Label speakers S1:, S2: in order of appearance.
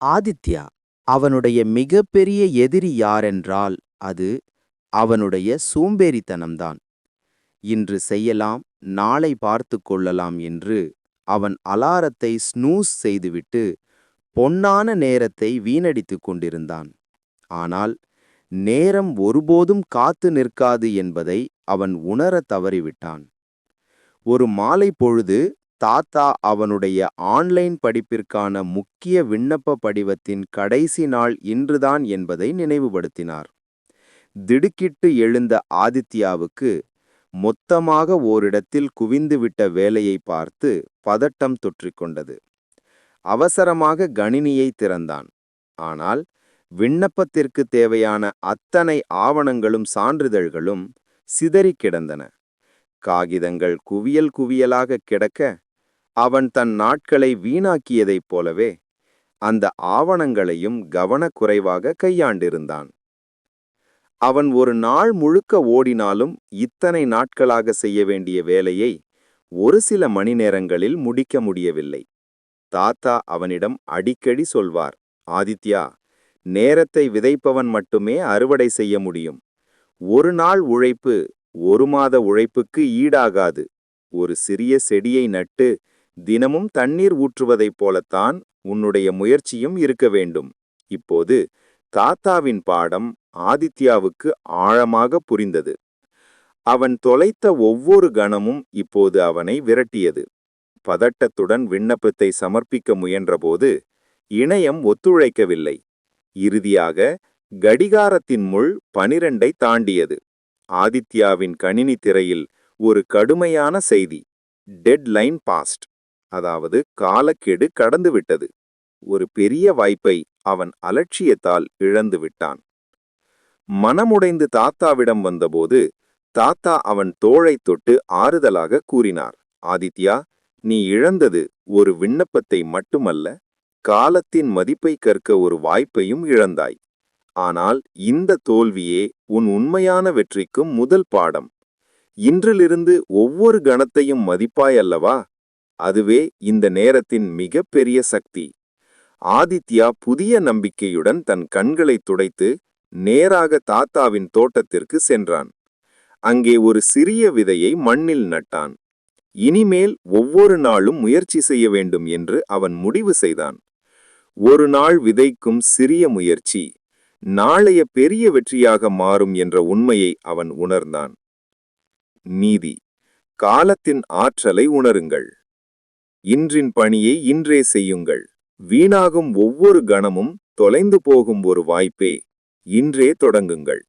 S1: ஆதித்யா அவனுடைய மிகப்பெரிய எதிரி யாரென்றால் அது அவனுடைய சோம்பேறித்தனம்தான். இன்று செய்யலாம் நாளை பார்த்து கொள்ளலாம் என்று அவன் அலாரத்தை ஸ்னூஸ் செய்துவிட்டு பொன்னான நேரத்தை வீணடித்துக் கொண்டிருந்தான். ஆனால் நேரம் ஒருபோதும் காத்து நிற்காது என்பதை அவன் உணரத் தவறிவிட்டான். ஒரு மாலை பொழுது தாத்தா அவனுடைய ஆன்லைன் படிப்பிற்கான முக்கிய விண்ணப்ப படிவத்தின் கடைசி நாள் இன்றுதான் என்பதை நினைவுபடுத்தினார். திடுக்கிட்டு எழுந்த ஆதித்யாவுக்கு மொத்தமாக ஓரிடத்தில் குவிந்துவிட்ட வேலையை பார்த்து பதட்டம் தொற்றிக்கொண்டது. அவசரமாக கணினியை திறந்தான். ஆனால் விண்ணப்பத்திற்கு தேவையான அத்தனை ஆவணங்களும் சான்றிதழ்களும் சிதறிக் கிடந்தன. காகிதங்கள் குவியல் குவியலாக கிடக்க அவன் தன் நாட்களை வீணாக்கியதைப் போலவே அந்த ஆவணங்களையும் கவனக்குறைவாக கையாண்டிருந்தான். அவன் ஒரு நாள் முழுக்க ஓடினாலும் இத்தனை நாட்களாக செய்ய வேண்டிய வேலையை ஒரு சில மணி நேரங்களில் முடிக்க முடியவில்லை. தாத்தா அவனிடம் அடிக்கடி சொல்வார் ஆதித்யா நேரத்தை விதைப்பவன் மட்டுமே அறுவடை செய்ய முடியும். ஒரு நாள் உழைப்பு ஒரு மாத உழைப்புக்கு ஈடாகாது. ஒரு சிறிய செடியை நட்டு தினமும் தண்ணீர் ஊற்றுவதைப் போலத்தான் உன்னுடைய முயற்சியும் இருக்க வேண்டும். இப்போது தாத்தாவின் பாடம் ஆதித்யாவுக்கு ஆழமாக புரிந்தது. அவன் தொலைத்த ஒவ்வொரு கணமும் இப்போது அவனை விரட்டியது. பதட்டத்துடன் விண்ணப்பத்தை சமர்ப்பிக்க முயன்றபோது இணையம் ஒத்துழைக்கவில்லை. இறுதியாக கடிகாரத்தின் முள் பனிரெண்டை தாண்டியது. ஆதித்யாவின் கணினி திரையில் ஒரு கடுமையான செய்தி டெட்லைன் பாஸ்ட் அதாவது காலக்கெடு கடந்துவிட்டது. ஒரு பெரிய வாய்ப்பை அவன் அலட்சியத்தால் இழந்து விட்டான் மனமுடைந்து தாத்தாவிடம் வந்தபோது தாத்தா அவன் தோளைத் தொட்டு ஆறுதலாக கூறினார் ஆதித்யா நீ இழந்தது ஒரு விண்ணப்பத்தை மட்டுமல்ல காலத்தின் மதிப்பை கற்க ஒரு வாய்ப்பையும் இழந்தாய். ஆனால் இந்த தோல்வியே உன் உண்மையான வெற்றிக்கும் முதல் பாடம். இன்றிலிருந்து ஒவ்வொரு கணத்தையும் மதிப்பாய் அல்லவா? அதுவே இந்த நேரத்தின் மிகப்பெரிய சக்தி. ஆதித்யா புதிய நம்பிக்கையுடன் தன் கண்களைத் துடைத்து நேராக தாத்தாவின் தோட்டத்திற்கு சென்றான். அங்கே ஒரு சிறிய விதையை மண்ணில் நட்டான். இனிமேல் ஒவ்வொரு நாளும் முயற்சி செய்ய வேண்டும் என்று அவன் முடிவு செய்தான். ஒரு நாள் விதைக்கும் சிறிய முயற்சி நாளைய பெரிய வெற்றியாக மாறும் என்ற உண்மையை அவன் உணர்ந்தான். நீதி காலத்தின் ஆற்றலை உணருங்கள். இன்றின் பணியை இன்றே செய்யுங்கள். வீணாகும் ஒவ்வொரு கணமும் தொலைந்து போகும் ஒரு வாய்ப்பே. இன்றே தொடங்குங்கள்.